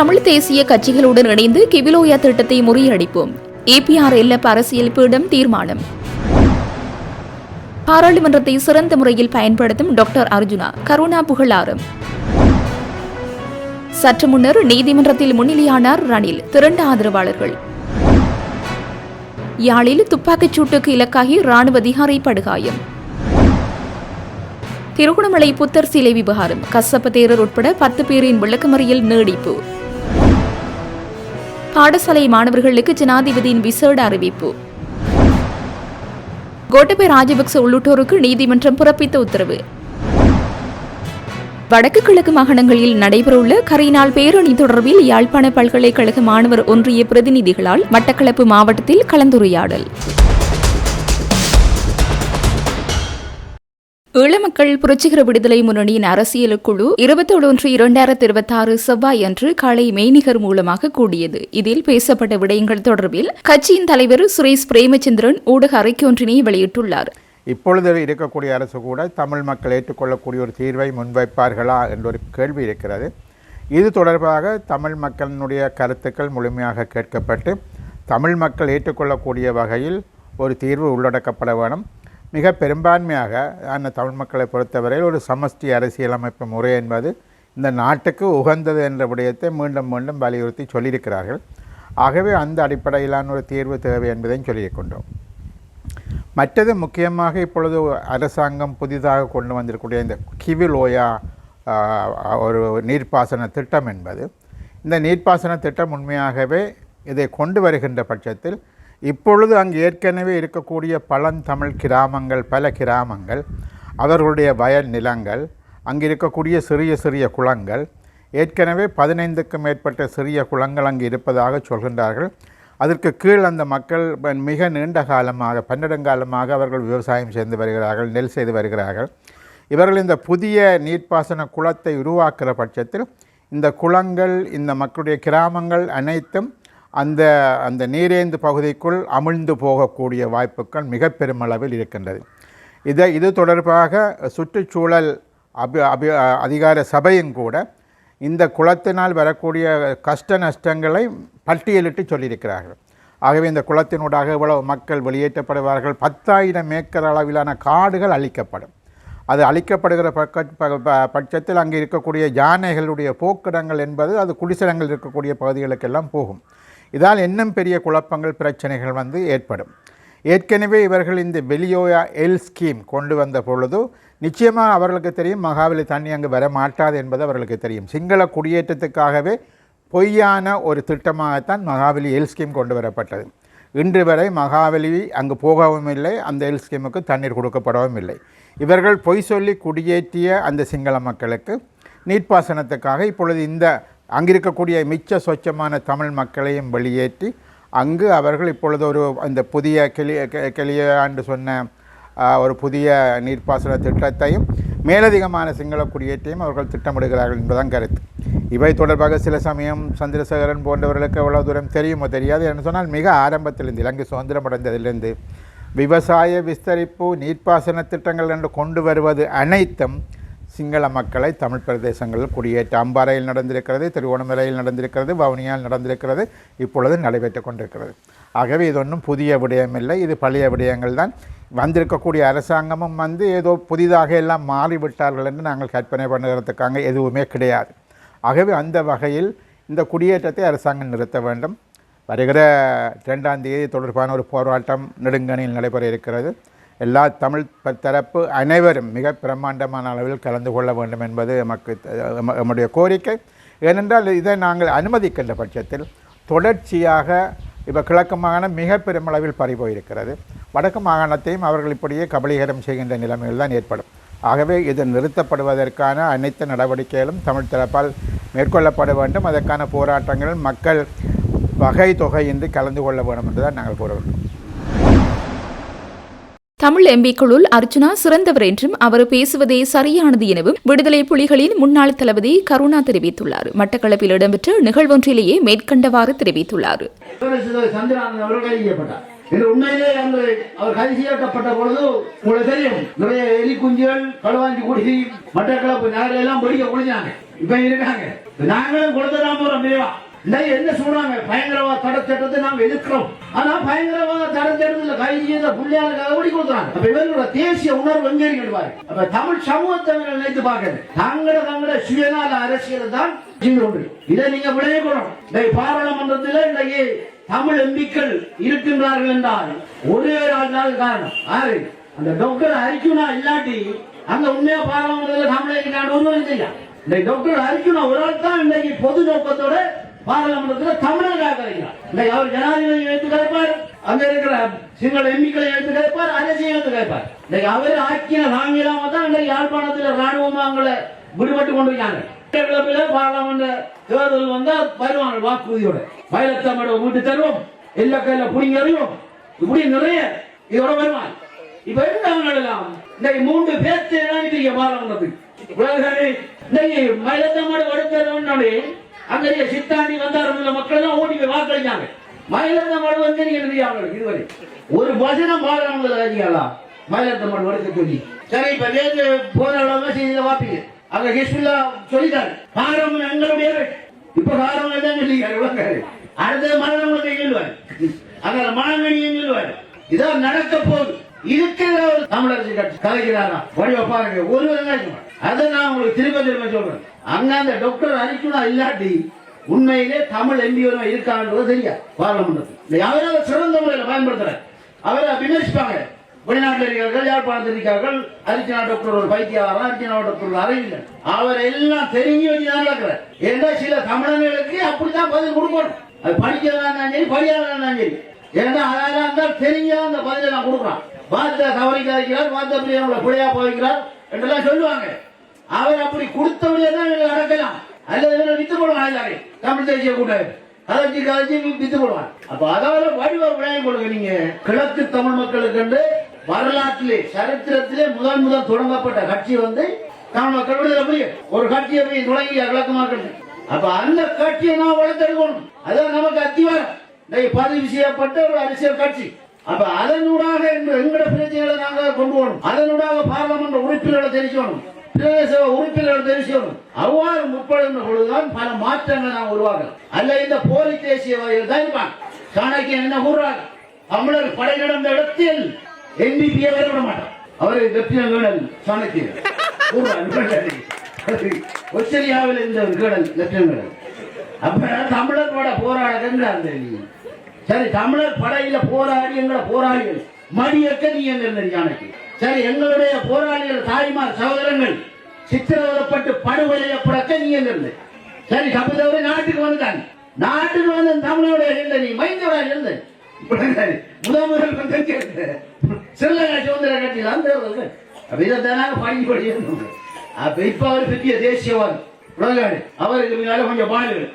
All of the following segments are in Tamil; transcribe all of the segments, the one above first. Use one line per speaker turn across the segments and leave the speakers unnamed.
தமிழ் தேசிய கட்சிகளுடன் இணைந்து கிவிலோயா திட்டத்தை முறியடிப்போம். ஏபிஆர் எல்எப் அரசியல் பீடம் தீர்மானம். பாராளுமன்றத்தை சிறந்த முறையில் பயன்படுத்தும் டாக்டர் அர்ஜுனா கருணா புகழாரம். சற்று முன்னர் நீதிமன்றத்தில் முன்னிலையானார் ரணில் திரண்ட ஆதரவாளர்கள். யாழில் துப்பாக்கிச் சூட்டுக்கு இலக்காகி ராணுவ அதிகாரி படுகாயம். திருகோணமலை புத்தர் சிலை விவகாரம் கசப்ப தேரர் உட்பட பத்து பேரின் விளக்கமறியல் நீடிப்பு. பாடசாலை மாணவர்களுக்கு ஜனாதிபதியின் விசேட அறிவிப்பு. கோட்டபய ராஜபக்ச உள்ளிட்டோருக்கு நீதிமன்றம் பிறப்பித்த உத்தரவு. வடக்கு கிழக்கு மாகாணங்களில் நடைபெறவுள்ள கரிநாள் பேரணி தொடர்பில் யாழ்ப்பாண பல்கலைக்கழக மாணவர் ஒன்றிய பிரதிநிதிகளால் மட்டக்களப்பு மாவட்டத்தில் கலந்துரையாடல். ஈழமக்கள் புரட்சிகர விடுதலை முன்னணியின் அரசியல் குழு இருபத்தோடு ஒன்று இரண்டாயிரத்தி இருபத்தி ஆறு செவ்வாய் அன்று காலை மெய்நிகர் மூலமாக கூடியது. இதில் பேசப்பட்ட விடயங்கள் தொடர்பில் கட்சியின் தலைவர் சுரேஷ் பிரேமச்சந்திரன் ஊடக அறிக்கை ஒன்றினை வெளியிட்டுள்ளார்.
இப்பொழுது இருக்கக்கூடிய அரசு கூட தமிழ் மக்கள் ஏற்றுக்கொள்ளக்கூடிய ஒரு தீர்வை முன்வைப்பார்களா என்ற ஒரு கேள்வி இருக்கிறது. இது தொடர்பாக தமிழ் மக்களினுடைய கருத்துக்கள் முழுமையாக கேட்கப்பட்டு தமிழ் மக்கள் ஏற்றுக்கொள்ளக்கூடிய வகையில் ஒரு தீர்வு உள்ளடக்கப்பட வேணும் மிக பெரும்பான்மையாக அந்த தமிழ் மக்களை பொறுத்தவரையில் ஒரு சமஷ்டி அரசியலமைப்பு முறை என்பது இந்த நாட்டுக்கு உகந்தது என்ற விடயத்தை மீண்டும் மீண்டும் வலியுறுத்தி சொல்லியிருக்கிறார்கள். ஆகவே அந்த அடிப்படையிலான ஒரு தீர்வு தேவை என்பதையும் சொல்லியிருக்கின்றோம். மற்றது முக்கியமாக இப்பொழுது அரசாங்கம் புதிதாக கொண்டு வந்திருக்கக்கூடிய இந்த கிவிலோயா ஒரு நீர்ப்பாசன திட்டம் என்பது. இந்த நீர்ப்பாசன திட்டம் உண்மையாகவே இதை கொண்டு வருகின்ற பட்சத்தில் இப்பொழுது அங்கு ஏற்கனவே இருக்கக்கூடிய பழந்தமிழ் கிராமங்கள் பல கிராமங்கள் அவர்களுடைய வயல் நிலங்கள் அங்கு இருக்கக்கூடிய சிறிய சிறிய குளங்கள் ஏற்கனவே பதினைந்துக்கும் மேற்பட்ட சிறிய குளங்கள் அங்கு இருப்பதாக சொல்கின்றார்கள். அதற்கு கீழ் அந்த மக்கள் மிக நீண்ட காலமாக பன்னெடுங்காலமாக அவர்கள் விவசாயம் செய்து வருகிறார்கள் நெல் செய்து வருகிறார்கள். இவர்கள் இந்த புதிய நீர்ப்பாசன குளத்தை உருவாக்குகிற பட்சத்தில் இந்த குளங்கள் இந்த மக்களுடைய கிராமங்கள் அனைத்தும் அந்த அந்த நீரேந்து பகுதிக்குள் அமிழ்ந்து போகக்கூடிய வாய்ப்புகள் மிக பெருமளவில் இருக்கின்றது. இதை இது தொடர்பாக சுற்றுச்சூழல் அபி அபி அதிகார சபையும் கூட இந்த குளத்தினால் வரக்கூடிய கஷ்ட நஷ்டங்களை பட்டியலிட்டு சொல்லியிருக்கிறார்கள். ஆகவே இந்த குளத்தினூடாக இவ்வளவு மக்கள் வெளியேற்றப்படுவார்கள். பத்தாயிரம் ஏக்கர் அளவிலான காடுகள் அழிக்கப்படும். அது அழிக்கப்படுகிற பக்க பட்சத்தில் அங்கே இருக்கக்கூடிய யானைகளுடைய போக்கிடங்கள் என்பது அது குடிசனங்கள் இருக்கக்கூடிய பகுதிகளுக்கெல்லாம் போகும். இதால் இன்னும் பெரிய குழப்பங்கள் பிரச்சனைகள் வந்து ஏற்படும். ஏற்கனவே இவர்கள் இந்த வெளியோயா எல் ஸ்கீம் கொண்டு வந்த பொழுது நிச்சயமாக அவர்களுக்கு தெரியும் மகாபலி தண்ணி அங்கு வர மாட்டாது என்பது அவர்களுக்கு தெரியும். சிங்கள குடியேற்றத்துக்காகவே பொய்யான ஒரு திட்டமாகத்தான் மகாவலி எல் ஸ்கீம் கொண்டு வரப்பட்டது. இன்று வரை மகாபலி அங்கு போகவும் இல்லை அந்த எல் ஸ்கீமுக்கு தண்ணீர் கொடுக்கப்படவும் இல்லை. இவர்கள் பொய் சொல்லி குடியேற்றிய அந்த சிங்கள மக்களுக்கு நீர்ப்பாசனத்துக்காக இப்பொழுது இந்த அங்கிருக்கக்கூடிய மிச்ச சொச்சமான தமிழ் மக்களையும் வெளியேற்றி அங்கு அவர்கள் இப்பொழுது ஒரு இந்த புதிய கெளிய கெளிய ஆண்டு சொன்ன ஒரு புதிய நீர்ப்பாசன திட்டத்தையும் மேலதிகமான சிங்கள குடியேற்றையும் அவர்கள் திட்டமிடுகிறார்கள் என்பதுதான் கருத்து. இவை தொடர்பாக சில சமயம் சந்திரசேகரன் போன்றவர்களுக்கு எவ்வளோ தூரம் தெரியுமோ தெரியாது என்று சொன்னால் மிக ஆரம்பத்திலிருந்து இலங்கை சுதந்திரம் அடைந்ததிலிருந்து விவசாய விஸ்தரிப்பு நீர்ப்பாசன திட்டங்கள் என்று கொண்டு வருவது அனைத்தும் சிங்கள மக்களை தமிழ் பிரதேசங்களில் குடியேற்ற அம்பாறையில் நடந்திருக்கிறது திருவோணமலையில் நடந்திருக்கிறது வவுனியால் நடந்திருக்கிறது இப்பொழுது நடைபெற்று கொண்டிருக்கிறது. ஆகவே இது ஒன்றும் புதிய விடயமில்லை இது பழைய விடயங்கள் தான். வந்திருக்கக்கூடிய அரசாங்கமும் வந்து ஏதோ புதிதாக எல்லாம் மாறிவிட்டார்கள் என்று நாங்கள் கற்பனை பண்ணுறதுக்காக எதுவுமே கிடையாது. ஆகவே அந்த வகையில் இந்த குடியேற்றத்தை அரசாங்கம் நிறுத்த வேண்டும். வருகிற ரெண்டாம் தேதி தொடர்பான ஒரு போராட்டம் நெடுங்கணியில் நடைபெற இருக்கிறது. எல்லா தமிழ் தரப்பு அனைவரும் மிக பிரம்மாண்டமான அளவில் கலந்து கொள்ள வேண்டும் என்பது எமக்கு நம்முடைய கோரிக்கை. ஏனென்றால் இதை நாங்கள் அனுமதிக்கின்ற பட்சத்தில் தொடர்ச்சியாக இப்போ கிழக்கு மாகாணம் மிக பெருமளவில் பறிபோயிருக்கிறது வடக்கு மாகாணத்தையும் அவர்கள் இப்படியே கபலீகரம் செய்கின்ற நிலைமைகள் தான் ஏற்படும். ஆகவே இது நிறுத்தப்படுவதற்கான அனைத்து நடவடிக்கைகளும் தமிழ் தரப்பால் மேற்கொள்ளப்பட வேண்டும். அதற்கான போராட்டங்களில் மக்கள் வகை தொகையின்றி கலந்து கொள்ள வேண்டும் என்று தான் நாங்கள் கூற வேண்டும்.
தமிழ் எம்பிக்களுள் அர்ஜுனா சிறந்தவர் என்றும் அவர் பேசுவதே சரியானது எனவும் விடுதலை புலிகளின் முன்னாள் தளபதி கருணா தெரிவித்துள்ளார். மட்டக்களப்பில் இடம்பெற்ற நிகழ்வொன்றிலேயே மேற்கண்டவாறு தெரிவித்துள்ளார்.
இது உண்மையிலே அன்று அவர் கைது செய்யப்பட்ட பொழுது உங்களுக்கு தெரியும் நிறைய எலி குஞ்சுகள் களுவாஞ்சி குடிசி மட்டக்களப்பு நாடு எல்லாம் பிடிக்க குடிச்சாங்க. இப்ப இருக்காங்க. நாங்களும் கொடுத்துதான் போறோம் மேவா. இன்னைக்கு என்ன சொல்றாங்க பயங்கரவாத தடை சட்டத்தை நாம் எதிர்க்கிறோம். ஆனா பயங்கரவாத தடை சட்டத்துல கைது புள்ளியாளுக்காக ஓடி கொடுக்குறாங்க. அப்ப இவர்களோட தேசிய உணர்வு எங்க இருக்கு அப்ப தமிழ் சமூகத்தை நினைத்து பார்க்கறது தங்கள தங்கள சுயநல அரசியல் தான் இதை நீங்க விளையக்கூடும் இன்னைக்கு பாராளுமன்றத்தில் இன்னைக்கு தமிழ் எம்பிக்கள் இருக்கின்றார்கள் என்றால் ஒரே ஆள் தான் காரணம். ஆறு அந்த டாக்டர் அரிக்குனா இல்லாட்டி அந்த உண்மையா பாராளுமன்றத்தில் தமிழை நாடு ஒன்றும் செய்ய? இந்த டாக்டர் அரிக்குனா ஒரு ஆள் தான் இன்னைக்கு பொது நோக்கத்தோட பாராளுமன்றத்தில் தமிழர்களாக கிடைக்கிறார் அவர் ஜனாதிபதி எடுத்து கேட்பார் அங்க இருக்கிற சிங்கள எம்பிக்களை எடுத்து கேட்பார் அரசியல் எடுத்து கேட்பார் இன்னைக்கு அவர் ஆக்கின வாங்கிடாம தான் இன்னைக்கு யாழ்ப்பாணத்தில் ராணுவம் அவங்களை விடுபட்டு கொண்டு இருக்காங்க பாராளுமன்ற தேர்தல் வந்தா வருவாங்க வாக்குறுதியோட. வயலத்தமிழ வீட்டு தருவோம் எல்லா கையில புடிங்க அறிவோம் இப்படி நிறைய இதோட வருவாங்க. இப்ப என்ன எல்லாம் இன்னைக்கு மூன்று பேர்த்து இணைந்தீங்க பாராளுமன்றத்துக்கு. உலக இன்னைக்கு மயிலத்தமிழ வடுத்தரவனே அங்கே சித்தாண்டி வந்தார்கள் மக்கள் தான் ஓடி போய் வாக்களிச்சாங்க. மாடு வந்து நீங்க தெரியாமல் இதுவரை. ஒரு வசனம் பாராளுமன்றத்தில் எழுதியாலாம் மாடு வடக்கு சொல்லி. சரி இப்ப நேற்று போன அளவு செய்தியில வாப்பீங்க. அங்க ஹிஸ்புல்லா சொல்லிட்டாரு காரம் எங்களுடைய இப்ப காரம் தான் சொல்லிக்காரு அடுத்த அடுத்தது மரணங்களை சொல்லுவார். அங்க மனங்கணியும் சொல்லுவார். இதான் நடக்க போகுது. இருக்கிற ஒரு தமிழரசு கட்சி கலைக்கிறாரா? வடிவ பாருங்க. ஒரு வெங்காயம் அதை நான் உங்களுக்கு திரும்ப திரும்ப சொல்றேன். அங்க அந்த டாக்டர் அரிக்குனா இல்லாட்டி உண்மையிலே தமிழ் எம்பி ஒருவன் இருக்கான்றது தெரியாது. பாராளுமன்றத்தில். அவரால் சிறந்த முறையில் பயன்படுத்துற அவரை விமர்சிப்பாங்க வெளிநாட்டில் இருக்கிறார்கள் யாழ்ப்பாணத்தில் இருக்கிறார்கள் அரிச்சனா டாக்டர் ஒரு பைத்தியாரா அரிச்சனா டாக்டர் அறிவில்லை அவர் எல்லாம் தெரிஞ்சு வச்சுதான் நடக்கிறார். ஏன்னா சில தமிழர்களுக்கு அப்படித்தான் பதில் கொடுக்கணும். அது படிக்கிறதா சரி படியாதான் சரி. ஏன்னா அதாக இருந்தால் தெரிஞ்சா அந்த பதிலை நான் கொடுக்குறான் வார்த்தை தவறி கதைக்கிறார் வார்த்தை அப்படி நம்மளை பிழையா போய்க்கிறார் என்றெல்லாம் சொல்லுவாங்க. அவர் அப்படி கொடுத்தவரையே தான் எங்களை அடக்கலாம். அல்லது இவரை வித்து போடுவாங்க தமிழ் தேசிய கூட்டம் கலைச்சி கலைச்சி வித்து போடுவான் அப்ப அதாவது வடிவ விளையம் கொடுங்க நீங்க. கிழக்கு தமிழ் மக்களுக்கு என்று வரலாற்றிலே சரித்திரத்திலே முதல் முதல் தொடங்கப்பட்ட கட்சி வந்து தமிழ் மக்கள் விடுதலை புரிய ஒரு கட்சியை போய் தொடங்கி கிழக்கு மக்கள் அப்ப அந்த கட்சியை நான் வளர்த்தெடுக்கணும். அதான் நமக்கு அத்திவாரம். பதிவு செய்யப்பட்ட ஒரு அரசியல் கட்சி. அப்ப அதனூடாக எங்களோட பிரச்சனைகளை நாங்க கொண்டு போகணும். அதனூடாக பாராளுமன்ற உறுப்பினர்களை தெரிவிக்கணும். பிரதேச உறுப்பினர்கள் தெரிவிக்கணும் அவ்வாறு முற்படும் பொழுதுதான் பல மாற்றங்கள் நாம் உருவாகலாம் அல்ல இந்த போலி தேசியவாதிகள் தான் இருப்பாங்க. சாணக்கியன் என்ன கூறுறாங்க? தமிழர் படை நடந்த இடத்தில் என்பிபியை வரவிட மாட்டான் அவரை லெப்டினன்ட் கேர்னல் சாணக்கியன் கூறுறாங்க இருந்த ஒரு கேடல் லெப்டினன்ட் கேர்னல் அப்ப தமிழர்களோட போராடுகின்ற சரி. தமிழர் படையில போராடி எங்களை போராடி மடியக்க நீ எங்க ஜானகி சரி எங்களுடைய போராளிகள் தாய்மார் சகோதரங்கள் சித்திரவதப்பட்டு படுகொலையப்படக்க நீ இருந்து சரி தப்பித்தவரை நாட்டுக்கு வந்துட்டாங்க நாட்டுக்கு வந்து தமிழோட இருந்த நீ மைந்தோட இருந்த. முதல் வந்து சிறிலங்கா சுதந்திர கட்சியில் அந்த அப்ப இதை தானாக பாடி அப்ப இப்ப அவர் பெரிய தேசியவாதி உலகாடு அவருக்கு முன்னால கொஞ்சம் பாடுகள்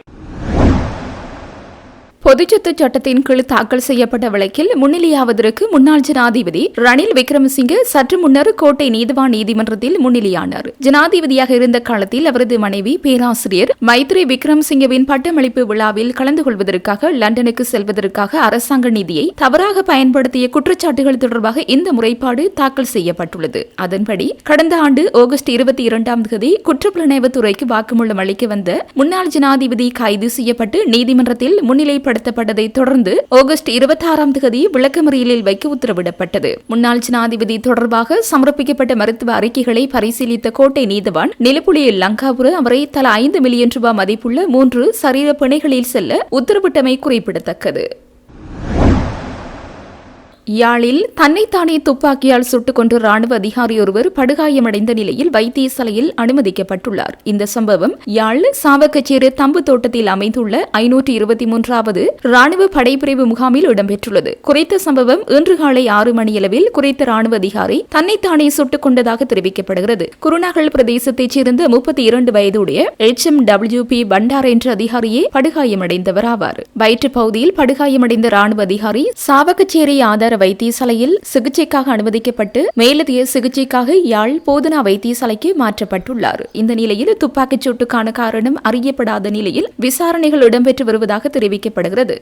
பொதுச்சொத்து சட்டத்தின் கீழ் தாக்கல் செய்யப்பட்ட வழக்கில் முன்னிலையாவதற்கு முன்னாள் ஜனாதிபதி ரணில் விக்ரமசிங்கே சற்று முன்னர் கோட்டை நீதிவான் நீதிமன்றத்தில் முன்னிலையானார். ஜனாதிபதியாக இருந்த காலத்தில் அவரது மனைவி பேராசிரியர் மைத்ரி விக்ரமசிங்கவின் பட்டமளிப்பு விழாவில் கலந்து கொள்வதற்காக லண்டனுக்கு செல்வதற்காக அரசாங்க நிதியை தவறாக பயன்படுத்திய குற்றச்சாட்டுகள் தொடர்பாக இந்த முறைப்பாடு தாக்கல் செய்யப்பட்டுள்ளது. அதன்படி கடந்த ஆண்டு ஆகஸ்ட் இருபத்தி இரண்டாம் தேதி குற்றப்புலனாய்வு துறைக்கு வாக்குமூலம் அளிக்க வந்த முன்னாள் ஜனாதிபதி கைது செய்யப்பட்டு நீதிமன்றத்தில் முன்னிலைப்படுத்தப்பட்டதை தொடர்ந்து ஆகஸ்ட் இருபத்தாறாம் தேதி விளக்கமறியலில் வைக்க உத்தரவிடப்பட்டது. முன்னாள் ஜனாதிபதி தொடர்பாக சமர்ப்பிக்கப்பட்ட மருத்துவ அறிக்கைகளை பரிசீலித்த கோட்டை நீதவான் நிலப்புலியில் லங்காபுர அவரை தலா ஐந்து மில்லியன் ரூபாய் மதிப்புள்ள மூன்று சரீர பிணைகளில் செல்ல உத்தரவிட்டமை குறிப்பிடத்தக்கது. யாழில் தன்னைத்தானே துப்பாக்கியால் சுட்டுக் கொண்டு ராணுவ அதிகாரி ஒருவர் படுகாயமடைந்த நிலையில் வைத்தியசாலையில் அனுமதிக்கப்பட்டுள்ளார். இந்த சம்பவம் யாழ் சாவக்கச்சேரி தம்பு தோட்டத்தில் அமைந்துள்ள ஐநூற்றி இருபத்தி மூன்றாவது ராணுவ படைப்பிரிவு முகாமில் இடம்பெற்றுள்ளது. குறித்த சம்பவம் இன்று காலை ஆறு மணியளவில் குறித்த ராணுவ அதிகாரி தன்னைத்தானே சுட்டுக் கொண்டதாக தெரிவிக்கப்படுகிறது. குருநாகல் பிரதேசத்தைச் சேர்ந்த முப்பத்தி இரண்டு வயதுடைய H M W P Bandara என்ற அதிகாரியே படுகாயமடைந்தவர் ஆவார். வயிற்று பகுதியில் படுகாயமடைந்த ராணுவ அதிகாரி சாவக்கச்சேரி ஆதார வைத்தியசாலையில் சிகிச்சைக்காக அனுமதிக்கப்பட்டு மேலதிக சிகிச்சைக்காக யாழ் போதனா வைத்தியசாலைக்கு மாற்றப்பட்டுள்ளார். இந்த நிலையில் துப்பாக்கிச் சூட்டுக்கான காரணம் அறியப்படாத நிலையில் விசாரணைகள் இடம்பெற்று வருவதாக தெரிவிக்கப்படுகிறது.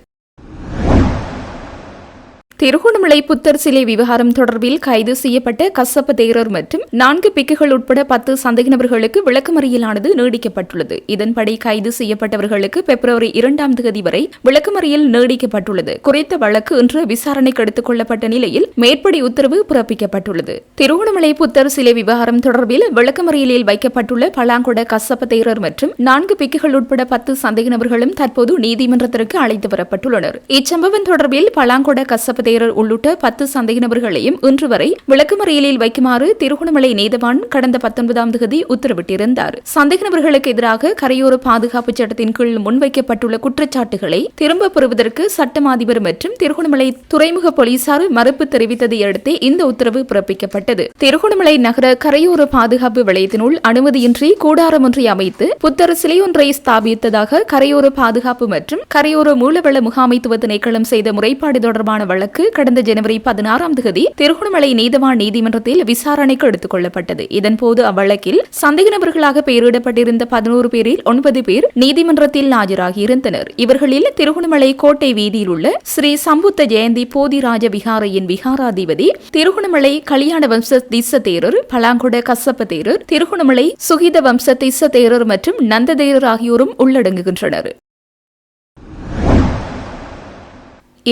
திருகோணமலை புத்தர் சிலை விவகாரம் தொடர்பில் கைது செய்யப்பட்ட கசப்ப தேரர் மற்றும் நான்கு பிக்குகள் உட்பட பத்து சந்தேக விளக்கமறியலானது நீடிக்கப்பட்டுள்ளது. இதன்படி கைது செய்யப்பட்டவர்களுக்கு பிப்ரவரி இரண்டாம் தேதி வரை விளக்கமறியல் நீடிக்கப்பட்டுள்ளது. குறித்த வழக்கு இன்று விசாரணைக்கு எடுத்துக் கொள்ளப்பட்ட நிலையில் மேற்படி உத்தரவு பிறப்பிக்கப்பட்டுள்ளது. திருகோணமலை புத்தர் சிலை விவகாரம் தொடர்பில் விளக்கமறியலில் வைக்கப்பட்டுள்ள பலாங்கொட கசப்ப தேரர் மற்றும் நான்கு பிக்குகள் உட்பட பத்து சந்தேக நபர்களும் தற்போது நீதிமன்றத்திற்கு அழைத்து வரப்பட்டுள்ளனர். இச்சம்பவம் தொடர்பில் பலாங்கொட கசப்ப தேரர் உள்ளிட்ட பத்து சந்தேக நபர்களையும் இன்று வரை விளக்குமறியலில் வைக்குமாறு திருகோணமலை நீதவான் கடந்த பத்தொன்பதாம் தேதி உத்தரவிட்டிருந்தார். சந்தேக நபர்களுக்கு எதிராக கரையோர பாதுகாப்பு சட்டத்தின் கீழ் முன்வைக்கப்பட்டுள்ள குற்றச்சாட்டுகளை திரும்பப் பெறுவதற்கு சட்டம் அதிபர் மற்றும் திருகோணமலை துறைமுக போலீசார் மறுப்பு தெரிவித்ததை அடுத்தே இந்த உத்தரவு பிறப்பிக்கப்பட்டது. திருகோணமலை நகர கரையோர பாதுகாப்பு வளையத்தினுள் அனுமதியின்றி கூடாரம் ஒன்றை அமைத்து புத்தர் சிலை ஒன்றை ஸ்தாபித்ததாக கரையோர பாதுகாப்பு மற்றும் கரையோர மூலவள முகாமைத்துவ திணைக்களம் செய்த முறைப்பாடு தொடர்பான வழக்கு கடந்த ஜனவரி பதினாறாம் தேதி திருகோணமலை நீதவான் நீதிமன்றத்தில் விசாரணைக்கு எடுத்துக் கொள்ளப்பட்டது. இதன்போது அவ்வழக்கில் சந்தேக நபர்களாக பெயரிடப்பட்டிருந்த பதினோரு பேரில் ஒன்பது பேர் நீதிமன்றத்தில் ஆஜராகியிருந்தனர் இவர்களில் திருகோணமலை கோட்டை வீதியில் உள்ள ஸ்ரீ சம்புத்த ஜெயந்தி போதிராஜ விகாரையின் விகாராதிபதி திருகோணமலை கல்யாண வம்ச திச தேரர் பலாங்குட கசப்ப தேரர் திருகோணமலை சுகித வம்ச திச தேரர் மற்றும் நந்த தேரர் ஆகியோரும் உள்ளடங்குகின்றனர்.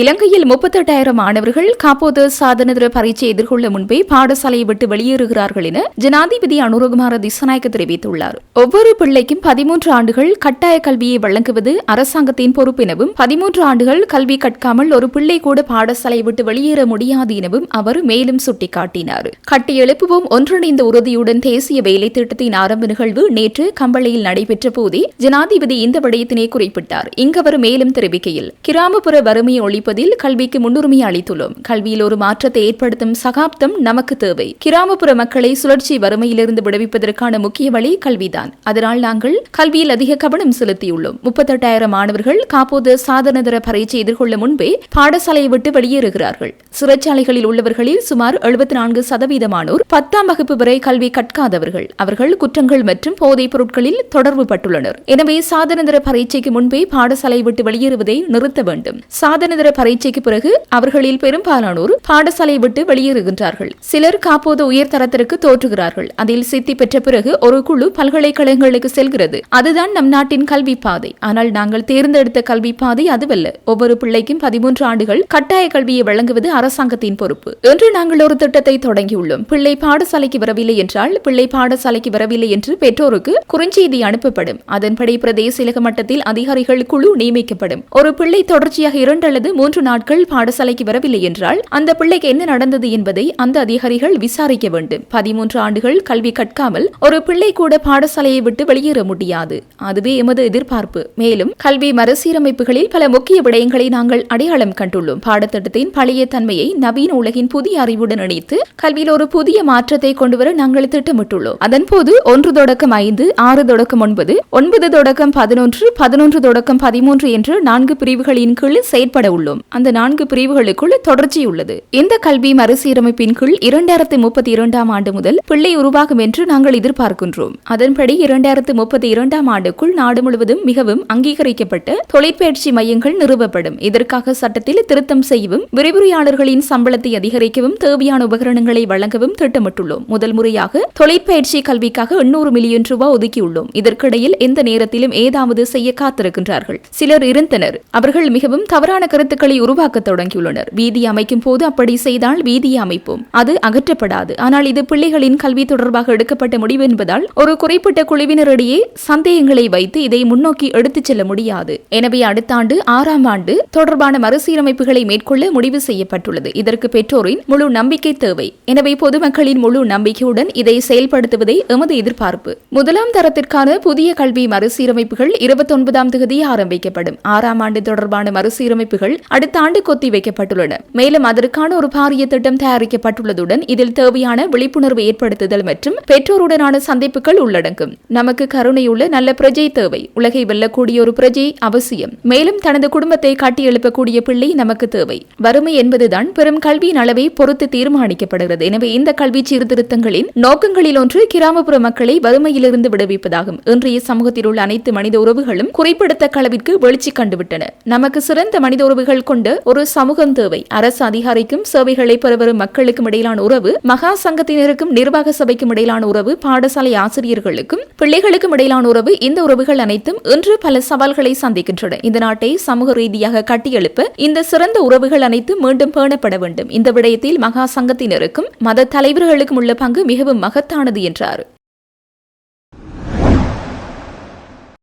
இலங்கையில் முப்பத்தெட்டாயிரம் மாணவர்கள் காப்போது சாதனதிர பரீட்சை எதிர்கொள்ள முன்பே பாடசாலையை விட்டு வெளியேறுகிறார்கள் என ஜனாதிபதி அனுரகுமார திசநாயக்க தெரிவித்துள்ளார். ஒவ்வொரு பிள்ளைக்கும் பதிமூன்று ஆண்டுகள் கட்டாய கல்வியை வழங்குவது அரசாங்கத்தின் பொறுப்பெனவும் பதிமூன்று ஆண்டுகள் கல்வி கற்காமல் ஒரு பிள்ளை கூட பாடசாலையை விட்டு வெளியேற முடியாது எனவும் அவர் மேலும் சுட்டிக்காட்டினார். கட்டி எழுப்புவோம் ஒன்றிணைந்த உறுதியுடன் தேசிய வேலை திட்டத்தின் ஆரம்ப நிகழ்வு நேற்று கம்பளையில் நடைபெற்ற போதே ஜனாதிபதி இந்த விடயத்தினை குறிப்பிட்டார். இங்கு அவர் மேலும் தெரிவிக்கையில் கிராமப்புற வறுமையை அளிப்பதில் கல்விக்கு முன்னுரிமை அளித்துள்ளோம். கல்வியில் ஒரு மாற்றத்தை ஏற்படுத்தும் சகாப்தம் நமக்கு தேவை. கிராமப்புற மக்களை சுழற்சி வறுமையிலிருந்து விடுவிப்பதற்கான முக்கிய வழி கல்விதான். அதனால் நாங்கள் கல்வியில் அதிக கவனம் செலுத்தியுள்ளோம். முப்பத்தெட்டாயிரம் மாணவர்கள் காப்போது சாதனதர பரீட்சை எதிர்கொள்ள முன்பே பாடசாலையை விட்டு வெளியேறுகிறார்கள். சிறைச்சாலைகளில் உள்ளவர்களில் சுமார் எழுபத்தி நான்கு சதவீதமானோர் பத்தாம் வகுப்பு வரை கல்வி கற்காதவர்கள். அவர்கள் குற்றங்கள் மற்றும் போதைப் பொருட்களில் தொடர்பு பட்டுள்ளனர் எனவே சாதனதர பரீட்சைக்கு முன்பே பாடசாலை விட்டு வெளியேறுவதை நிறுத்த வேண்டும். சாதனதர பரீட்சைக்கு பிறகு அவர்களில் பெரும்பாலானோர் பாடசாலை விட்டு வெளியேறுகின்றார்கள். சிலர் காப்போது உயர்தரத்திற்கு தோற்றுகிறார்கள். அதில் சித்தி பெற்ற பிறகு ஒரு குழு பல்கலைக்கழகங்களுக்கு செல்கிறது. அதுதான் நம் நாட்டின் கல்வி பாதை ஆனால் நாங்கள் தேர்ந்தெடுத்த கல்வி பாதை அதுவல்ல. ஒவ்வொரு பிள்ளைக்கும் பதிமூன்று ஆண்டுகள் கட்டாய கல்வியை வழங்குவது அரசாங்கத்தின் பொறுப்பு. என்று நாங்கள் ஒரு திட்டத்தை தொடங்கியுள்ளோம். பிள்ளை பாடசாலைக்கு வரவில்லை என்றால் பிள்ளை பாடசாலைக்கு வரவில்லை என்று பெற்றோருக்கு குறுஞ்செய்தி அனுப்பப்படும். அதன்படி பிரதேச இலக மட்டத்தில் அதிகாரிகள் குழு நியமிக்கப்படும். ஒரு பிள்ளை தொடர்ச்சியாக இரண்டு அல்லது மூன்று நாட்கள் பாடசாலைக்கு வரவில்லை என்றால் அந்த பிள்ளைக்கு என்ன நடந்தது என்பதை அந்த அதிகாரிகள் விசாரிக்க வேண்டும். பதிமூன்று ஆண்டுகள் கல்வி கற்காமல் ஒரு பிள்ளை கூட பாடசாலையை விட்டு வெளியேற முடியாது. அதுவே எமது எதிர்பார்ப்பு. மேலும் கல்வி மறுசீரமைப்புகளில் பல முக்கிய விடயங்களை நாங்கள் அடையாளம் கண்டுள்ளோம். பாடத்திட்டத்தின் பழைய தன்மையை நவீன உலகின் புதிய அறிவுடன் இணைத்து கல்வியில் ஒரு புதிய மாற்றத்தை கொண்டுவர நாங்கள் திட்டமிட்டுள்ளோம். அதன்போது ஒன்று தொடக்கம் ஐந்து ஆறு தொடக்கம் ஒன்பது ஒன்பது தொடக்கம் பதினொன்று பதினொன்று தொடக்கம் பதிமூன்று என்று நான்கு பிரிவுகளின் கீழ் செயற்பட உள்ளோம். அந்த நான்கு பிரிவுகளுக்குள் தொடர்ச்சி உள்ளது இந்த கல்வி மறுசீரமைப்பின் கீழ் இரண்டாயிரத்து முப்பத்தி இரண்டாம் ஆண்டு முதல் பிள்ளை உருவாகும் என்று நாங்கள் எதிர்பார்க்கின்றோம். அதன்படி இரண்டாயிரத்து முப்பத்தி இரண்டாம் ஆண்டுக்குள் நாடு முழுவதும் மிகவும் அங்கீகரிக்கப்பட்ட தொழிற்பயிற்சி மையங்கள் நிறுவப்படும். இதற்காக சட்டத்தில் திருத்தம் செய்யவும் விரிவுரையாளர்களின் சம்பளத்தை அதிகரிக்கவும் தேவையான உபகரணங்களை வழங்கவும் திட்டமிட்டுள்ளோம். முதல் முறையாக தொழிற்பயிற்சி கல்விக்காக எண்ணூறு மில்லியன் ரூபாய் ஒதுக்கியுள்ளோம். இதற்கிடையில் எந்த நேரத்திலும் ஏதாவது செய்ய காத்திருக்கின்றார்கள். சிலர் இருந்தனர். அவர்கள் மிகவும் தவறான கருத்துக்களை உருவாக்க தொடங்கியுள்ளனர். வீதி அமைக்கும் போது அப்படி செய்தால் வீதியை அமைப்போம் அது அகற்றப்படாது. ஆனால் இது பிள்ளைகளின் கல்வி தொடர்பாக எடுக்கப்பட்ட முடிவு என்பதால் ஒரு குறிப்பிட்ட குழுவினரிடையே சந்தேகங்களை வைத்து இதை முன்னோக்கி எடுத்துச் செல்ல முடியாது. எனவே அடுத்த ஆண்டு ஆறாம் ஆண்டு தொடர்பான மறுசீரமைப்புகளை மேற்கொள்ள முடிவு செய்யப்பட்டுள்ளது. இதற்கு பெற்றோரின் முழு நம்பிக்கை தேவை. எனவே பொதுமக்களின் முழு நம்பிக்கையுடன் இதை செயல்படுத்துவதே எமது எதிர்பார்ப்பு. முதலாம் தரத்திற்கான புதிய கல்வி மறுசீரமைப்புகள் இருபத்தி ஒன்பதாம் தேதி ஆரம்பிக்கப்படும். ஆறாம் ஆண்டு தொடர்பான மறுசீரமைப்புகள் அடுத்த ஆண்டு கொத்தி வைக்கப்பட்டுள்ளன. மேலும் அதற்கான ஒரு பாரிய திட்டம் தயாரிக்கப்பட்டுள்ளதுடன் இதில் தேவையான விழிப்புணர்வு ஏற்படுத்துதல் மற்றும் பெற்றோருடனான சந்திப்புகள் உள்ளடங்கும். நமக்கு கருணையுள்ள நல்ல பிரஜை தேவை. உலகை வெல்லக்கூடிய ஒரு பிரஜை அவசியம். மேலும் தனது குடும்பத்தை கட்டி எழுப்பக்கூடிய பிள்ளை நமக்கு தேவை. வறுமை என்பதுதான் பெரும் கல்வியின் அளவை பொறுத்து தீர்மானிக்கப்படுகிறது. எனவே இந்த கல்வி சீர்திருத்தங்களின் நோக்கங்களில் ஒன்று கிராமப்புற மக்களை வறுமையிலிருந்து விடுவிப்பதாகும். இன்றைய சமூகத்தில் உள்ள அனைத்து மனித உறவுகளும் குறிப்பிடத்தக்க அளவிற்கு வெளிச்சி கண்டுவிட்டன. நமக்கு சிறந்த மனித உறவுகள் பண்புகள் கொண்ட ஒரு சமூகம் தேவை. அரசு அதிகாரிக்கும் சேவைகளை பெறவரும் மக்களுக்கும் இடையிலான உறவு மகா சங்கத்தினருக்கும் நிர்வாக சபைக்கும் இடையிலான உறவு பாடசாலை ஆசிரியர்களுக்கும் பிள்ளைகளுக்கும் இடையிலான உறவு இந்த உறவுகள் அனைத்தும் இன்று பல சவால்களை சந்திக்கின்றன. இந்த நாட்டை சமூக ரீதியாக கட்டியெழுப்ப இந்த சிறந்த உறவுகள் அனைத்தும் மீண்டும் பேணப்பட வேண்டும். இந்த விடயத்தில் மகா சங்கத்தினருக்கும் மத தலைவர்களுக்கும் உள்ள பங்கு மிகவும் மகத்தானது என்றார்.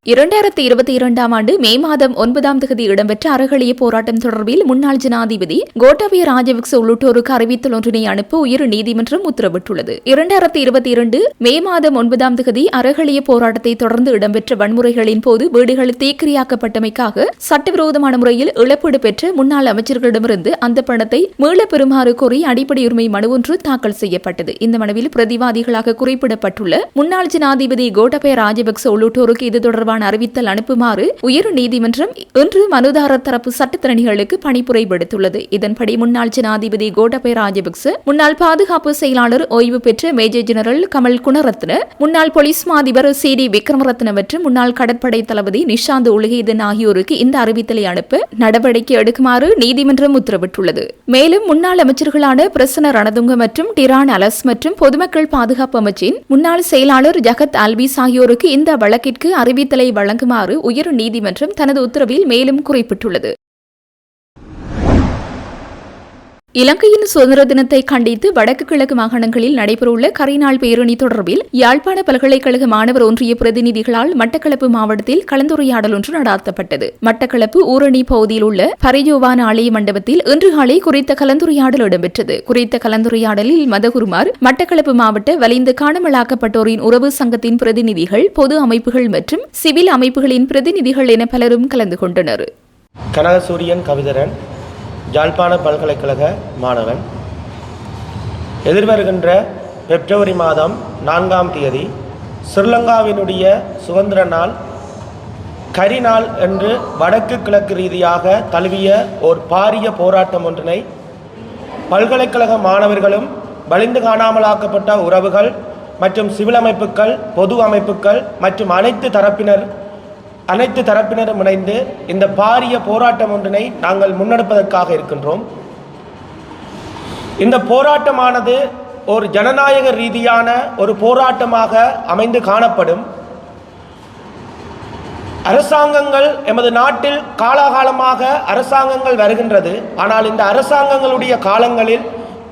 இரண்டாயிரத்தி இருபத்தி இரண்டாம் ஆண்டு மே மாதம் ஒன்பதாம் தேதி இடம்பெற்ற அறகலிய போராட்டம் தொடர்பில் முன்னாள் ஜனாதிபதி கோட்டாபய ராஜபக்ச உள்ளிட்டோருக்கு அறிவித்தல் ஒன்றினை அனுப்ப உயர் நீதிமன்றம் உத்தரவிட்டுள்ளது. இரண்டாயிரத்தி இருபத்தி இரண்டு மே மாதம் ஒன்பதாம் தேதி அறகலிய போராட்டத்தை தொடர்ந்து இடம்பெற்ற வன்முறைகளின் போது வீடுகள் தீக்கிரையாக்கப்பட்டமைக்காக சட்டவிரோதமான முறையில் இழப்பீடு பெற்ற முன்னாள் அமைச்சர்களிடமிருந்து அந்த பணத்தை மீளப் பெறுமாறு கோரி அடிப்படை உரிமை மனு ஒன்று தாக்கல் செய்யப்பட்டது. இந்த மனுவில் பிரதிவாதிகளாக குறிப்பிடப்பட்டுள்ள முன்னாள் ஜனாதிபதி கோட்டபய ராஜபக்ச உள்ளிட்டோருக்கு இது தொடர்பான அறிவித்தல் அனுப்புமாறு உயர் நீதிமன்றம் இன்று மனுதாரர் தரப்பு சட்டத்திறனிகளுக்கு பணிப்புரை விடுத்துள்ளது இதன்படி முன்னாள் ஜனாதிபதி கோடபய ராஜபக்ச முன்னாள் பாதுகாப்பு செயலாளர் ஓய்வு பெற்ற மேஜர் ஜெனரல் கமல் குணரத்ன முன்னாள் போலீஸ் மாதிபர் சி டி விக்ரமரத்ன மற்றும் முன்னாள் கடற்படை தளபதி நிஷாந்த் உலகேதன் ஆகியோருக்கு இந்த அறிவித்தலை அனுப்ப நடவடிக்கை எடுக்குமாறு நீதிமன்றம் உத்தரவிட்டுள்ளது. மேலும் முன்னாள் அமைச்சர்களான பிரசன ரணதுங்க மற்றும் டிரான் அலஸ் மற்றும் பொதுமக்கள் பாதுகாப்பு அமைச்சின் முன்னாள் செயலாளர் ஜகத் அல்பீஸ் ஆகியோருக்கு இந்த வழக்கிற்கு அறிவித்தல் வழங்குமாறு உயர் நீதிமன்றம் தனது உத்தரவில் மேலும் குறிப்பிட்டுள்ளது. இலங்கையின் சுதந்திர தினத்தை கண்டித்து வடக்கு கிழக்கு மாகாணங்களில் நடைபெறவுள்ள கரைநாள் பேரணி தொடர்பில் யாழ்ப்பாண பல்கலைக்கழக மாணவர் ஒன்றிய பிரதிநிதிகளால் மட்டக்களப்பு மாவட்டத்தில் கலந்துரையாடல் ஒன்று நடாத்தப்பட்டது. மட்டக்களப்பு ஊரணி பகுதியில் உள்ள பரையோவான ஆலய மண்டபத்தில் இன்று காலை குறித்த கலந்துரையாடல் இடம்பெற்றது. குறித்த கலந்துரையாடலில் மதகுருமார் மட்டக்களப்பு மாவட்ட வலிந்து காணாமலாக்கப்பட்டோரின் உறவு சங்கத்தின் பிரதிநிதிகள் பொது அமைப்புகள் மற்றும் சிவில் அமைப்புகளின் பிரதிநிதிகள் என பலரும் கலந்து கொண்டனர்.
கனகசூரியன் கவிதரன் ஜாழ்ப்பாண பல்கலைக்கழக மாணவன். எதிர்வருகின்ற பிப்ரவரி மாதம் நான்காம் தேதி ஸ்ரீலங்காவினுடைய சுதந்திர நாள் கரிநாள் என்று வடக்கு கிழக்கு ரீதியாக தழுவிய ஓர் பாரிய போராட்டம் ஒன்றினை பல்கலைக்கழக மாணவர்களும் வலிந்து காணாமலாக்கப்பட்ட உறவுகள் மற்றும் சிவில் அமைப்புகள் பொது அமைப்புகள் மற்றும் அனைத்து தரப்பினர் அனைத்து தரப்பினரும் இணைந்து இந்த பாரிய போராட்டம் ஒன்றினை நாங்கள் முன்னெடுப்பதற்காக இருக்கின்றோம். இந்த போராட்டமானது ஒரு ஜனநாயக ரீதியான ஒரு போராட்டமாக அமைந்து காணப்படும். அரசாங்கங்கள் எமது நாட்டில் காலாகாலமாக அரசாங்கங்கள் வருகின்றது. ஆனால் இந்த அரசாங்கங்களுடைய காலங்களில்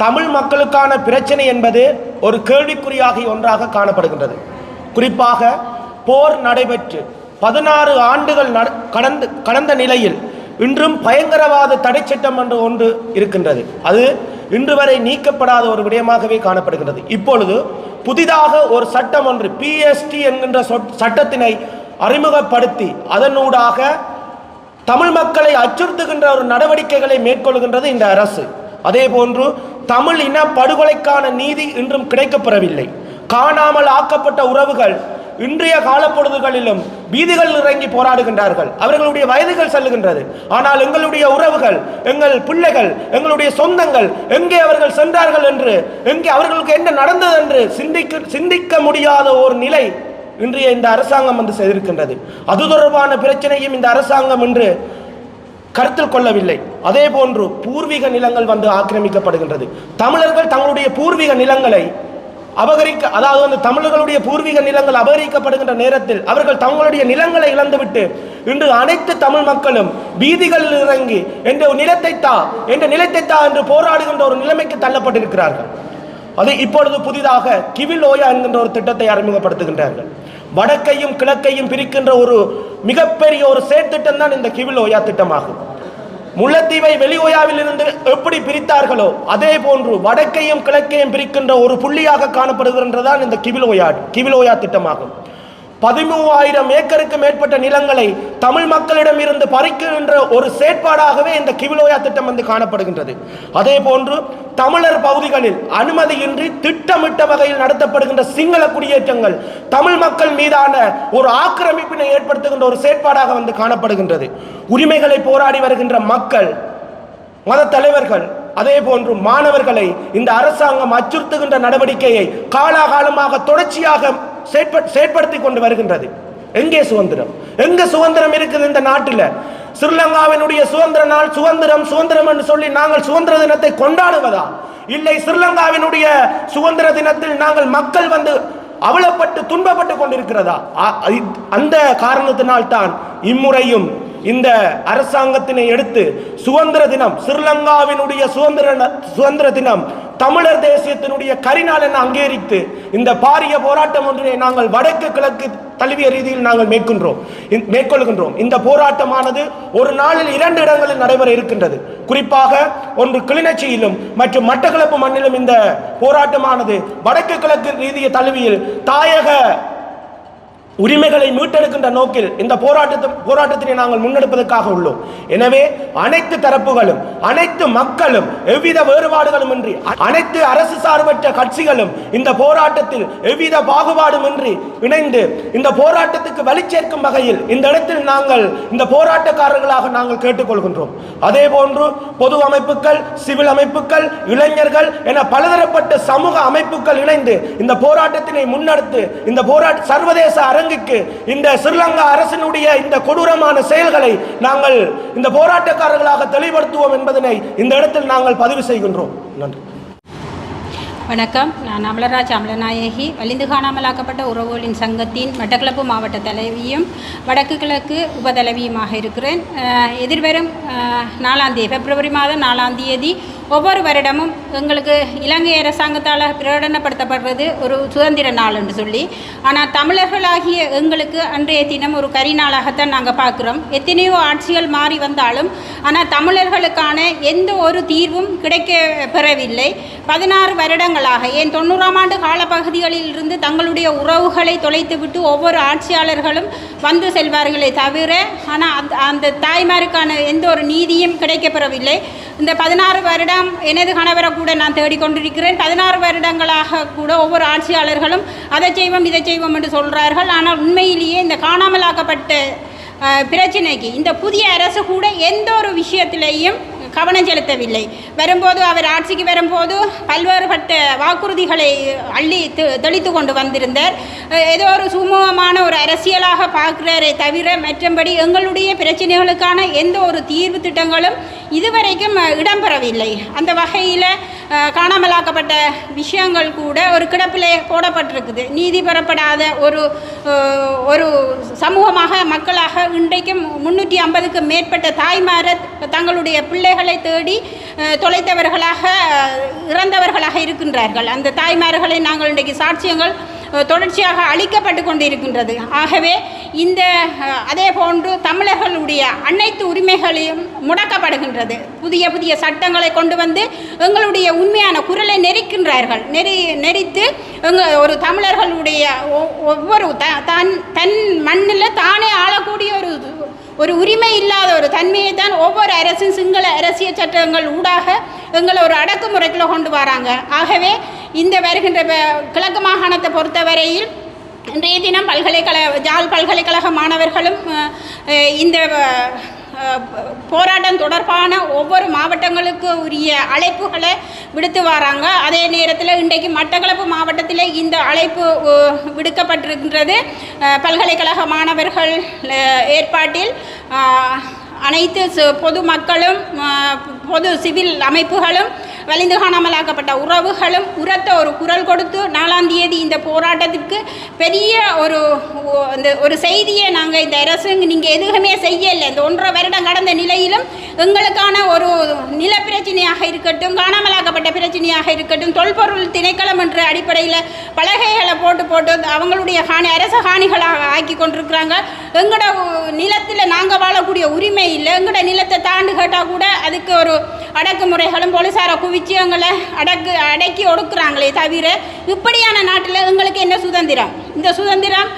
தமிழ் மக்களுக்கான பிரச்சனை என்பது ஒரு கேள்விக்குறியாகி ஒன்றாக காணப்படுகின்றது. குறிப்பாக போர் நடைபெற்று பதினாறு ஆண்டுகள் நட- கடந்து கடந்த நிலையில் இன்றும் பயங்கரவாத தடை சட்டம் என்று ஒன்று இருக்கின்றது. அது இன்று வரை நீக்கப்படாத ஒரு விடயமாகவே காணப்படுகின்றது. இப்பொழுது புதிதாக ஒரு சட்டம் ஒன்று பிஎஸ்டி என்கின்ற சட்டத்தினை அறிமுகப்படுத்தி அதனூடாக தமிழ் மக்களை அச்சுறுத்துகின்ற ஒரு நடவடிக்கைகளை மேற்கொள்கின்றது இந்த அரசு. அதே போன்று தமிழ் இன படுகொலைக்கான நீதி இன்றும் கிடைக்கப்பெறவில்லை. காணாமல் ஆக்கப்பட்ட உறவுகள் இன்றைய காலப்பொழுதுகளிலும் வீதிகள் இறங்கி போராடுகின்றார்கள். அவர்களுடைய வயதுகள் செல்லுகின்றது. ஆனால் எங்களுடைய உறவுகள் எங்கள் பிள்ளைகள் எங்களுடைய சொந்தங்கள் எங்கே அவர்கள் சென்றார்கள் என்று எங்கே அவர்களுக்கு என்ன நடந்தது என்று சிந்திக்க சிந்திக்க முடியாத ஒரு நிலை இன்றைய இந்த அரசாங்கம் வந்து செய்திருக்கின்றது. அது தொடர்பான பிரச்சனையும் இந்த அரசாங்கம் இன்று கருத்தில் கொள்ளவில்லை. அதே போன்று பூர்வீக நிலங்கள் வந்து ஆக்கிரமிக்கப்படுகின்றது. தமிழர்கள் தங்களுடைய பூர்வீக நிலங்களை அபகரிக்க அதாவது வந்து தமிழர்களுடைய பூர்வீக நிலங்கள் அபகரிக்கப்படுகின்ற நேரத்தில் அவர்கள் தங்களுடைய நிலங்களை இழந்துவிட்டு இன்று அனைத்து தமிழ் மக்களும் வீதிகளில் இறங்கி என்ற நிலத்தை தா என்ற நிலத்தை தா என்று போராடுகின்ற ஒரு நிலைமைக்கு தள்ளப்பட்டிருக்கிறார்கள். அது இப்பொழுது புதிதாக கிவில் ஓயா என்கின்ற ஒரு திட்டத்தை அறிமுகப்படுத்துகின்றார்கள். வடக்கையும் கிழக்கையும் பிரிக்கின்ற ஒரு மிகப்பெரிய ஒரு செயற்திட்டம் தான் இந்த கிவில் ஓயா திட்டமாகும். முல்லைத்தீவை வெளி ஓயாவில் இருந்து எப்படி பிரித்தார்களோ அதே போன்று வடக்கையும் கிழக்கையும் பிரிக்கின்ற ஒரு புள்ளியாக காணப்படுகின்றதான் இந்த கிவில் ஓயா திட்டமாகும். பதிமூவாயிரம் ஏக்கருக்கு மேற்பட்ட நிலங்களை தமிழ் மக்களிடம் இருந்து பறிக்கின்ற ஒரு செயற்பாடாகவே இந்த கிவிலோயா திட்டம் வந்து காணப்படுகின்றது. அதே போன்று தமிழர் பகுதிகளில் அனுமதியின்றி திட்டமிட்ட வகையில் நடத்தப்படுகின்ற சிங்கள குடியேற்றங்கள் தமிழ் மக்கள் மீதான ஒரு ஆக்கிரமிப்பினை ஏற்படுத்துகின்ற ஒரு செயற்பாடாக வந்து காணப்படுகின்றது. உரிமைகளை போராடி வருகின்ற மக்கள் மத தலைவர்கள் அதே போன்று மாணவர்களை இந்த அரசாங்கம் அச்சுறுத்துகின்ற நடவடிக்கையை காலாகாலமாக தொடர்ச்சியாக செயற்படுத்தி கொண்டு வருகின்றது. எங்கே சுதந்திரம்? எங்க சுதந்திரம் இருக்குது இந்த நாட்டில்? ஸ்ரீலங்காவினுடைய சுதந்திர நாள் சுதந்திரம் சுதந்திரம் என்று சொல்லி நாங்கள் சுதந்திர தினத்தை கொண்டாடுவதா? இல்லை ஸ்ரீலங்காவினுடைய சுதந்திர தினத்தில் நாங்கள் மக்கள் வந்து அவலப்பட்டு துன்பப்பட்டு கொண்டிருக்கிறதா? அ- அந்த காரணத்தினால் தான் இம்முறையும் இந்த அரசாங்கத்தினை எடுத்து சுதந்திர தினம் ஸ்ரீலங்காவினுடைய சுதந்திர சுதந்திர தினம் தமிழர் தேசியத்தினுடைய கரிநாள் என அங்கீகரித்து இந்த பாரிய போராட்டம் ஒன்றினை நாங்கள் வடக்கு கிழக்கு தழுவிய ரீதியில் நாங்கள் மேற்கொள்கின்றோம் மேற்கொள்கின்றோம். இந்த போராட்டமானது ஒரு நாளில் இரண்டு இடங்களில் நடைபெற இருக்கின்றது. குறிப்பாக ஒன்று கிளிநொச்சியிலும் மற்றும் மட்டக்களப்பு மண்ணிலும் இந்த போராட்டமானது வடக்கு கிழக்கு ரீதிய தழுவியில் தாயக உரிமைகளை மீட்டெடுக்கின்ற நோக்கில் இந்த போராட்டத்தை போராட்டத்தினை நாங்கள் முன்னெடுப்பதற்காக உள்ளோம். எனவே அனைத்து தரப்புகளும் அனைத்து மக்களும் எவ்வித வேறுபாடுகளும் இன்றி அனைத்து அரசு சார்பற்ற கட்சிகளும் இந்த போராட்டத்தில் எவ்வித பாகுபாடுமின்றி இணைந்து இந்த போராட்டத்துக்கு வலி சேர்க்கும் வகையில் இந்த இடத்தில் நாங்கள் இந்த போராட்டக்காரர்களாக நாங்கள் கேட்டுக்கொள்கின்றோம். அதே போன்று பொது அமைப்புகள் சிவில் அமைப்புகள் இளைஞர்கள் என பலதரப்பட்ட சமூக அமைப்புகள் இணைந்து இந்த போராட்டத்தினை முன்னெடுத்து இந்த போராட்ட சர்வதேச அரங்குக்கு இந்த ஸ்ரீலங்கா அரசினுடைய இந்த கொடூரமான செயல்களை நாங்கள் இந்த போராட்டக்காரர்களாக தெளிவுபடுத்துவோம் என்பதனை இந்த இடத்தில் நாங்கள் பதிவு செய்கின்றோம். நன்றி.
வணக்கம். நான் அமலராஜ் அமலநாயகி. வலிந்து காணாமலாக்கப்பட்ட உறவுகளின் சங்கத்தின் மட்டக்களப்பு மாவட்ட தலைவியும் வடக்கு கிழக்கு உபதலைவியுமாக இருக்கிறேன். அஹ், எதிர்வரும் நாலாம் தேதி பிப்ரவரி மாதம் நாலாம் தேதி ஒவ்வொரு வருடமும் எங்களுக்கு இலங்கை அரசாங்கத்தால் பிரகடனப்படுத்தப்படுறது ஒரு சுதந்திர நாள் என்று சொல்லி. ஆனால் தமிழர்களாகிய எங்களுக்கு அன்றைய தினம் ஒரு கரி நாளாகத்தான் நாங்கள் பார்க்குறோம். எத்தனையோ ஆட்சிகள் மாறி வந்தாலும் ஆனால் தமிழர்களுக்கான எந்த ஒரு தீர்வும் கிடைக்க பெறவில்லை. பதினாறு வருடங்களாக ஏன் தொண்ணூறாம் ஆண்டு காலப்பகுதிகளில் இருந்து தங்களுடைய உறவுகளை தொலைத்துவிட்டு ஒவ்வொரு ஆட்சியாளர்களும் வந்து செல்வார்களே தவிர ஆனால் அந்த அந்த தாய்மாருக்கான எந்த ஒரு நீதியும் கிடைக்கப்பெறவில்லை. இந்த பதினாறு வருடம் எனது கணவரை கூட நான் தேடிக்கொண்டிருக்கிறேன். பதினாறு வருடங்களாக கூட ஒவ்வொரு ஆட்சியாளர்களும் அதை செய்வோம் இதை செய்வோம் என்று சொல்கிறார்கள் ஆனால் உண்மையிலேயே இந்த காணாமலாக்கப்பட்ட பிரச்சனைக்கு இந்த புதிய அரசு கூட எந்த ஒரு விஷயத்திலையும் கவனம் செலுத்தவில்லை. வரும்போது அவர் ஆட்சிக்கு வரும்போது பல்வேறுபட்ட வாக்குறுதிகளை அள்ளி தெளித்து கொண்டு வந்திருந்தார். ஏதோ ஒரு சுமூகமான ஒரு அரசியலாக பார்க்கிறாரே தவிர மற்றபடி எங்களுடைய பிரச்சனைகளுக்கான எந்த ஒரு தீர்வு திட்டங்களும் இதுவரைக்கும் இடம்பெறவில்லை. அந்த வகையில் காணாமலாக்கப்பட்ட விஷயங்கள் கூட ஒரு கிடப்பிலே போடப்பட்டிருக்குது. நீதி பெறப்படாத ஒரு ஒரு சமூகமாக மக்களாக இன்றைக்கும் முன்னூற்றி ஐம்பதுக்கு மேற்பட்ட தாய்மார தங்களுடைய பிள்ளைகள் தேடி தொலைத்தவர்களாக இறந்தவர்களாக இருக்கின்றார்கள். அந்த தாய்மார்களை நாங்கள் இன்றைக்கு சாட்சியங்கள் தொடர்ச்சியாக அளிக்கப்பட்டு கொண்டிருக்கின்றது. ஆகவே இந்த அதே போன்று தமிழர்களுடைய அனைத்து உரிமைகளையும் முடக்கப்படுகின்றது. புதிய புதிய சட்டங்களை கொண்டு வந்து எங்களுடைய உண்மையான குரலை நெரிக்கின்றார்கள். நெறி நெறித்து எங்க ஒரு தமிழர்களுடைய ஒ- ஒவ்வொரு த தன் தன் மண்ணில் தானே ஆளக்கூடிய ஒரு ஒரு உரிமை இல்லாத ஒரு தன்மையை தான் ஒவ்வொரு அரசும் சிங்கள அரசியல் சட்டங்கள் ஊடாக எங்களை ஒரு அடக்குமுறைக்குள்ள கொண்டு வராங்க. ஆகவே இந்த வருகின்ற கிழக்கு மாகாணத்தை பொறுத்தவரையில் இன்றைய தினம் பல்கலைக்கழக ஜாழ் பல்கலைக்கழக மாணவர்களும் இந்த போராட்டம் தொடர்பான ஒவ்வொரு மாவட்டங்களுக்கு உரிய அழைப்புகளை விடுத்து வராங்க. அதே நேரத்தில் இன்றைக்கு மட்டக்களப்பு மாவட்டத்தில் இந்த அழைப்பு விடுக்கப்பட்டிருக்கின்றது. பல்கலைக்கழக மாணவர்கள் ஏற்பாட்டில் அனைத்து பொது பொதுமக்களும் பொது சிவில் அமைப்புகளும் வலிந்து காணாமலாக்கப்பட்ட உறவுகளும் உரத்த ஒரு குரல் கொடுத்து நாலாம் தேதி இந்த போராட்டத்திற்கு பெரிய ஒரு இந்த ஒரு செய்தியை நாங்கள் இந்த அரசு நீங்கள் எதுவுமே செய்யலை. இந்த ஒன்றரை வருடம் கடந்த நிலையிலும் எங்களுக்கான ஒரு நில பிரச்சனையாக இருக்கட்டும் காணாமலாக்கப்பட்ட பிரச்சனையாக இருக்கட்டும் தொல்பொருள் திணைக்களம் என்ற அடிப்படையில் பலகைகளை போட்டு போட்டு அவங்களுடைய காணி அரச காணிகளாக ஆக்கி கொண்டிருக்கிறாங்க. எங்களோட நிலத்தில் நாங்கள் வாழக்கூடிய உரிமை இல்லை. எங்களோட நிலத்தை தாண்டு கேட்டால் கூட அதுக்கு ஒரு அடக்குமுறைகளும் போலீஸாரை குவி விஷயங்களை அடக்கு அடக்கி ஒடுக்குறாங்களே தவிர இப்படியான நாட்டில் எங்களுக்கு என்ன சுதந்திரம்? இந்த சுதந்திரம்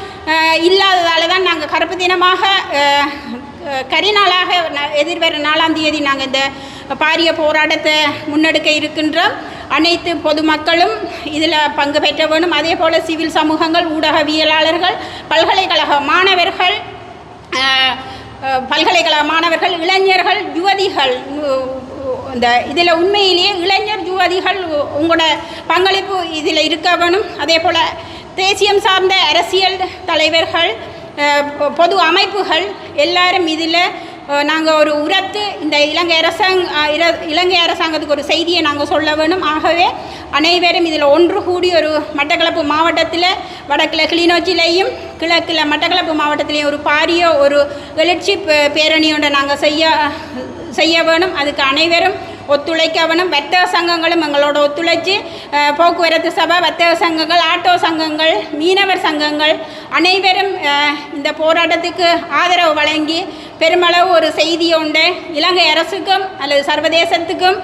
இல்லாததால் தான் நாங்கள் கருப்பு தினமாக கரிநாளாக எதிர்வர நாலாம் தேதி நாங்கள் இந்த பாரிய போராட்டத்தை முன்னெடுக்க இருக்கின்றோம். அனைத்து பொதுமக்களும் இதில் பங்கு பெற்ற வேணும். அதே போல் சிவில் சமூகங்கள் ஊடகவியலாளர்கள் பல்கலைக்கழக மாணவர்கள் பல்கலைக்கழக மாணவர்கள் இளைஞர்கள் யுவதிகள் இந்த இதில் உண்மையிலேயே இளைஞர் யுவதிகள் உ- உங்களோட பங்களிப்பு இதில் இருக்க வேணும். அதே போல் தேசியம் சார்ந்த அரசியல் தலைவர்கள் பொது அமைப்புகள் எல்லாரும் இதில் நாங்கள் ஒரு உரத்து இந்த இலங்கை அரசாங்க இலங்கை அரசாங்கத்துக்கு ஒரு செய்தியை நாங்கள் சொல்ல வேணும். ஆகவே அனைவரும் இதில் ஒன்று கூடி ஒரு மட்டக்களப்பு மாவட்டத்தில் வடக்கில் கிளிநொச்சியிலையும் கிழக்கில் மட்டக்களப்பு மாவட்டத்திலையும் ஒரு பாரிய ஒரு எழுச்சி பேரணி ஒன்றை நாங்கள் செய்ய செய்ய வேணும் அதுக்கு அனைவரும் ஒத்துழைக்க வேணும் வர்த்தக சங்கங்களும் எங்களோட ஒத்துழைச்சி போக்குவரத்து சபை வர்த்தக சங்கங்கள் ஆட்டோ சங்கங்கள் மீனவர் சங்கங்கள் அனைவரும் இந்த போராட்டத்துக்கு ஆதரவு வழங்கி பெருமளவு ஒரு செய்தி உண்டு இலங்கை அரசுக்கும் அல்லது சர்வதேசத்துக்கும்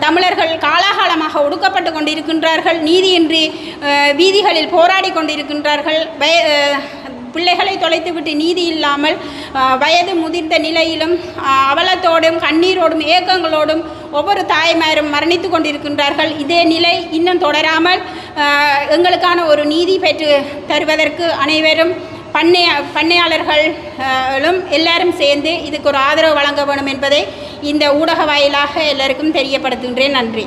தமிழர்கள் காலாகாலமாக ஒடுக்கப்பட்டு கொண்டிருக்கின்றார்கள். நீதியின்றி வீதிகளில் போராடி கொண்டிருக்கின்றார்கள். வய- பிள்ளைகளை தொலைத்துவிட்டு நீதி இல்லாமல் வயது முதிர்ந்த நிலையிலும் அவலத்தோடும் கண்ணீரோடும் ஏக்கங்களோடும் ஒவ்வொரு தாய்மாரும் மரணித்து கொண்டிருக்கின்றார்கள். இதே நிலை இன்னும் தொடராமல் எங்களுக்கான ஒரு நீதி பெற்று தருவதற்கு அனைவரும் பண்ணைய பண்ணையாளர்களும் எல்லாரும் சேர்ந்து இதுக்கு ஒரு ஆதரவு வழங்க வேண்டும் என்பதை இந்த ஊடக வாயிலாக எல்லாருக்கும் தெரியப்படுத்துகின்றேன். நன்றி.